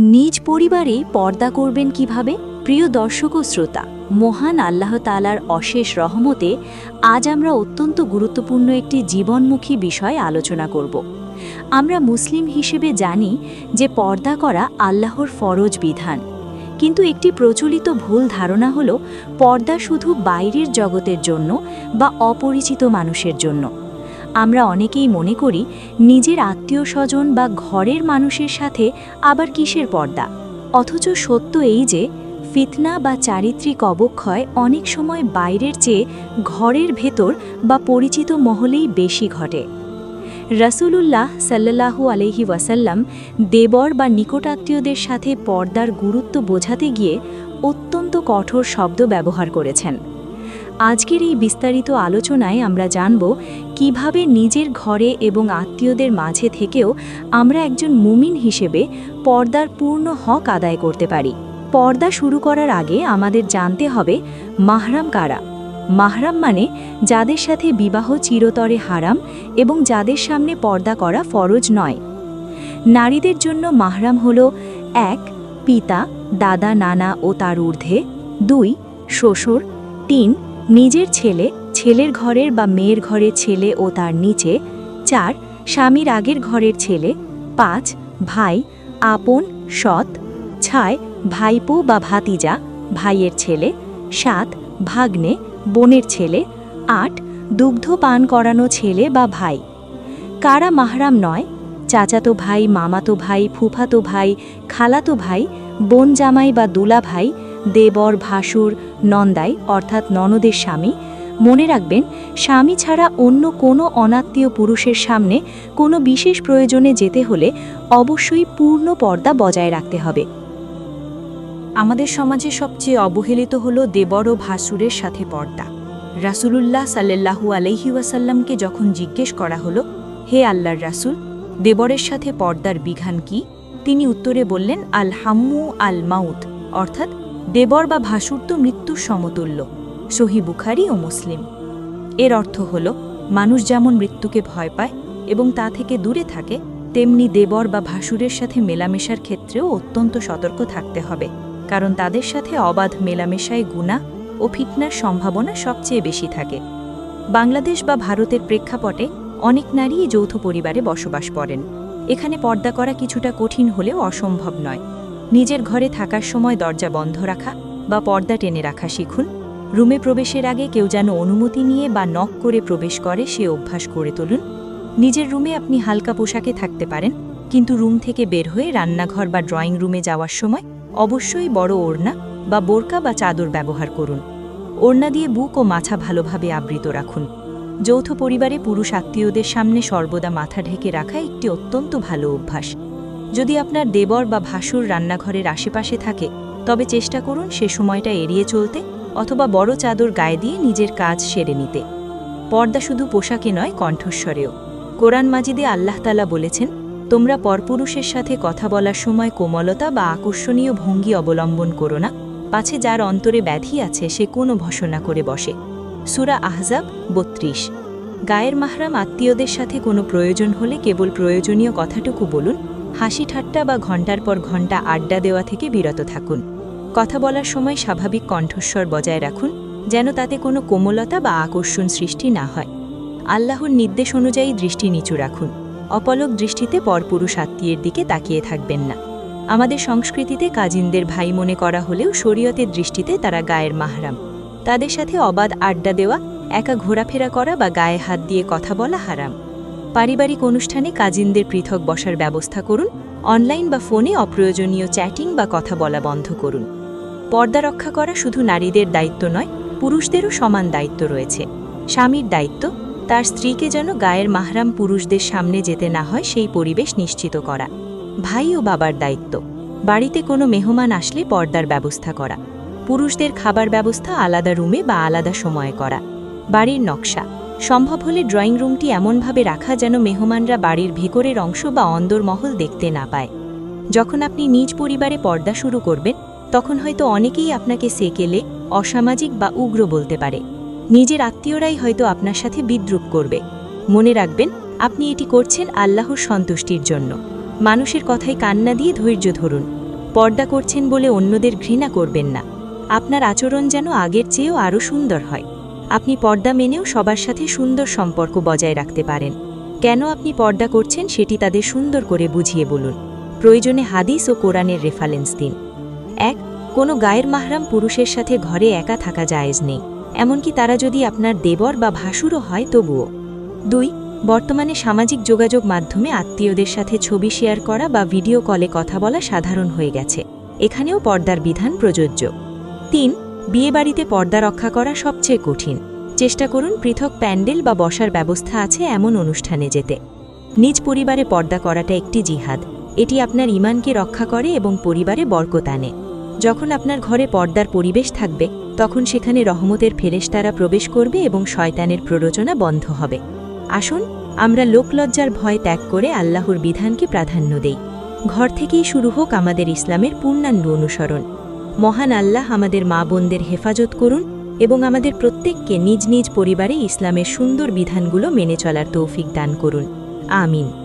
নিজ পরিবারে পর্দা করবেন কীভাবে? প্রিয় দর্শক ও শ্রোতা, মহান আল্লাহ তালার অশেষ রহমতে আজ আমরা অত্যন্ত গুরুত্বপূর্ণ একটি জীবনমুখী বিষয় আলোচনা করব। আমরা মুসলিম হিসেবে জানি যে পর্দা করা আল্লাহর ফরজ বিধান। কিন্তু একটি প্রচলিত ভুল ধারণা হল, পর্দা শুধু বাইরের জগতের জন্য বা অপরিচিত মানুষের জন্য। আমরা অনেকেই মনে করি নিজের আত্মীয় স্বজন বা ঘরের মানুষের সাথে আবার কিসের পর্দা? অথচ সত্য এই যে, ফিতনা বা চারিত্রিক অবক্ষয় অনেক সময় বাইরের চেয়ে ঘরের ভেতর বা পরিচিত মহলেই বেশি ঘটে। রাসূলুল্লাহ সাল্লাল্লাহু আলহি ওয়াসাল্লাম দেবর বা নিকটাত্মীয়দের সাথে পর্দার গুরুত্ব বোঝাতে গিয়ে অত্যন্ত কঠোর শব্দ ব্যবহার করেছেন। আজকের এই বিস্তারিত আলোচনায় আমরা জানব কীভাবে নিজের ঘরে এবং আত্মীয়দের মাঝে থেকেও আমরা একজন মুমিন হিসেবে পর্দার পূর্ণ হক আদায় করতে পারি। পর্দা শুরু করার আগে আমাদের জানতে হবে, মাহরাম কারা? মাহরাম মানে যাদের সাথে বিবাহ চিরতরে হারাম এবং যাদের সামনে পর্দা করা ফরজ নয়। নারীদের জন্য মাহরাম হল, এক, পিতা, দাদা, নানা ও তার ঊর্ধ্বে, দুই, শ্বশুর, তিন নিজের ছেলে, ছেলের ঘরের বা মেয়ের ঘরের ছেলে ও তার নিচে, চার, স্বামীর আগের ঘরের ছেলে, পাঁচ, ভাই, আপন, সৎ, ছয়, ভাইপো বা ভাতিজা, ভাইয়ের ছেলে, সাত, ভাগ্নে, বোনের ছেলে, আট, দুগ্ধ পান করানো ছেলে বা ভাই। কারা মাহরাম নয়? চাচাতো ভাই, মামাতো ভাই, ফুফাতো ভাই, খালাতো ভাই, বোন জামাই বা দুলা ভাই দেবর ভাসুর নন্দাই, অর্থাৎ ননদের স্বামী, মনে রাখবেন, স্বামী ছাড়া অন্য কোনো অনাত্মীয় পুরুষের সামনে কোনো বিশেষ প্রয়োজনে যেতে হলে অবশ্যই পূর্ণ পর্দা বজায় রাখতে হবে। আমাদের সমাজে সবচেয়ে অবহেলিত হল দেবর ও ভাসুরের সাথে পর্দা। রাসূলুল্লাহ সাল্লাল্লাহু আলহি ওয়াসাল্লামকে যখন জিজ্ঞেস করা হলো, হে আল্লাহর রাসূল, দেবরের সাথে পর্দার বিঘান কি? তিনি উত্তরে বললেন, আল হাম্মু আল মাউত, অর্থাৎ দেবর বা ভাসুর তো মৃত্যুর সমতুল্য, সহি বুখারি ও মুসলিম। এর অর্থ হল, মানুষ যেমন মৃত্যুকে ভয় পায় এবং তা থেকে দূরে থাকে, তেমনি দেবর বা ভাসুরের সাথে মেলামেশার ক্ষেত্রেও অত্যন্ত সতর্ক থাকতে হবে, কারণ তাদের সাথে অবাধ মেলামেশায় গুণা ও ফিটনার সম্ভাবনা সবচেয়ে বেশি থাকে। বাংলাদেশ বা ভারতের প্রেক্ষাপটে অনেক নারীই যৌথ পরিবারে বসবাস করেন। এখানে পর্দা করা কিছুটা কঠিন হলেও অসম্ভব নয়। নিজের ঘরে থাকার সময় দরজা বন্ধ রাখা বা পর্দা টেনে রাখা শিখুন। রুমে প্রবেশের আগে কেউ যেন অনুমতি নিয়ে বা নক করে প্রবেশ করে সে অভ্যাস করে তুলুন। নিজের রুমে আপনি হালকা পোশাকে থাকতে পারেন, কিন্তু রুম থেকে বের হয়ে রান্নাঘর বা ড্রয়িং রুমে যাওয়ার সময় অবশ্যই বড় ওড়না বা বোরকা বা চাদর ব্যবহার করুন। ওড়না দিয়ে বুক ও মাথা ভালোভাবে আবৃত রাখুন। যৌথ পরিবারে পুরুষ আত্মীয়দের সামনে সর্বদা মাথা ঢেকে রাখা একটি অত্যন্ত ভালো অভ্যাস। যদি আপনার দেবর বা ভাসুর রান্নাঘরের আশেপাশে থাকে, তবে চেষ্টা করুন সে সময়টা এড়িয়ে চলতে অথবা বড় চাদর গায়ে দিয়ে নিজের কাজ সেরে নিতে। পর্দা শুধু পোশাকে নয়, কণ্ঠস্বরেও। কোরআন মাজিদে আল্লাহতালা বলেছেন, তোমরা পরপুরুষের সাথে কথা বলার সময় কোমলতা বা আকর্ষণীয় ভঙ্গি অবলম্বন করো না। পাছে যার অন্তরে ব্যাধি আছে, সে কোনো ভসনা করে বসে। সুরা আহজাব বত্রিশ। গায়ের মাহরাম আত্মীয়দের সাথে কোনো প্রয়োজন হলে কেবল প্রয়োজনীয় কথাটুকু বলুন হাসি ঠাট্টা বা ঘণ্টার পর ঘণ্টা আড্ডা দেওয়া থেকে বিরত থাকুন। কথা বলার সময় স্বাভাবিক কণ্ঠস্বর বজায় রাখুন, যেন তাতে কোনো কোমলতা বা আকর্ষণ সৃষ্টি না হয়। আল্লাহর নির্দেশ অনুযায়ী দৃষ্টি নিচু রাখুন। অপলক দৃষ্টিতে পরপুরুষ আত্মীয়ের দিকে তাকিয়ে থাকবেন না। আমাদের সংস্কৃতিতে কাজিনদের ভাই মনে করা হলেও শরীয়তের দৃষ্টিতে তারা গায়ের মাহরাম। তাদের সাথে অবাধ আড্ডা দেওয়া, একা ঘোরাফেরা করা বা গায়ে হাত দিয়ে কথা বলা হারাম। পারিবারিক অনুষ্ঠানে কাজিনদের পৃথক বসার ব্যবস্থা করুন, অনলাইন বা ফোনে অপ্রয়োজনীয় চ্যাটিং বা কথা বলা বন্ধ করুন। পর্দা রক্ষা করা শুধু নারীদের দায়িত্ব নয়, পুরুষদেরও সমান দায়িত্ব রয়েছে। স্বামীর দায়িত্ব, তার স্ত্রীকে যেন গায়ের মাহরাম পুরুষদের সামনে যেতে না হয় সেই পরিবেশ নিশ্চিত করা। ভাই ও বাবার দায়িত্ব, বাড়িতে কোনো মেহমান আসলে পর্দার ব্যবস্থা করা। পুরুষদের খাবার ব্যবস্থা আলাদা রুমে বা আলাদা সময়ে করা। বাড়ির নকশা সম্ভব হলে ড্রয়িং রুমটি এমনভাবে রাখা যেন মেহমানরা বাড়ির ভেতরের অংশ বা অন্দরমহল দেখতে না পায়। যখন আপনি নিজ পরিবারে পর্দা শুরু করবেন, তখন হয়তো অনেকেই আপনাকে সেকেলে, অসামাজিক বা উগ্র বলতে পারে। নিজের আত্মীয়রাই হয়তো আপনার সাথে বিদ্রুপ করবে। মনে রাখবেন, আপনি এটি করছেন আল্লাহর সন্তুষ্টির জন্য। মানুষের কথায় কান্না দিয়ে ধৈর্য ধরুন। পর্দা করছেন বলে অন্যদের ঘৃণা করবেন না। আপনার আচরণ যেন আগের চেয়েও আরও সুন্দর হয়। আপনি পর্দা মেনেও সবার সাথে সুন্দর সম্পর্ক বজায় রাখতে পারেন। কেন আপনি পর্দা করছেন সেটি তাদের সুন্দর করে বুঝিয়ে বলুন। প্রয়োজনে হাদিস ও কোরআনের রেফারেন্স দিন। এক, কোনো গায়ের মাহরাম পুরুষের সাথে ঘরে একা থাকা জায়েজ নেই। এমনকি তারা যদি আপনার দেবর বা ভাসুরও হয় তবুও। দুই, বর্তমানে সামাজিক যোগাযোগ মাধ্যমে আত্মীয়দের সাথে ছবি শেয়ার করা বা ভিডিও কলে কথা বলা সাধারণ হয়ে গেছে। এখানেও পর্দার বিধান প্রযোজ্য। তিন বিয়েবাড়িতে পর্দা রক্ষা করা সবচেয়ে কঠিন। চেষ্টা করুন পৃথক প্যান্ডেল বা বসার ব্যবস্থা আছে এমন অনুষ্ঠানে যেতে। নিজ পরিবারে পর্দা করাটা একটি জিহাদ। এটি আপনার ইমানকে রক্ষা করে এবং পরিবারে বরকত আনে। যখন আপনার ঘরে পর্দার পরিবেশ থাকবে, তখন সেখানে রহমতের ফেরেশতারা প্রবেশ করবে এবং শয়তানের প্ররোচনা বন্ধ হবে। আসুন, আমরা লোকলজ্জার ভয় ত্যাগ করে আল্লাহর বিধানকে প্রাধান্য দেই। ঘর থেকেই শুরু হোক আমাদের ইসলামের পূর্ণাঙ্গ অনুসরণ। মহান আল্লাহ আমাদের মা বোনদের হেফাজত করুন এবং আমাদের প্রত্যেককে নিজ নিজ পরিবারে ইসলামের সুন্দর বিধানগুলো মেনে চলার তৌফিক দান করুন। আমিন।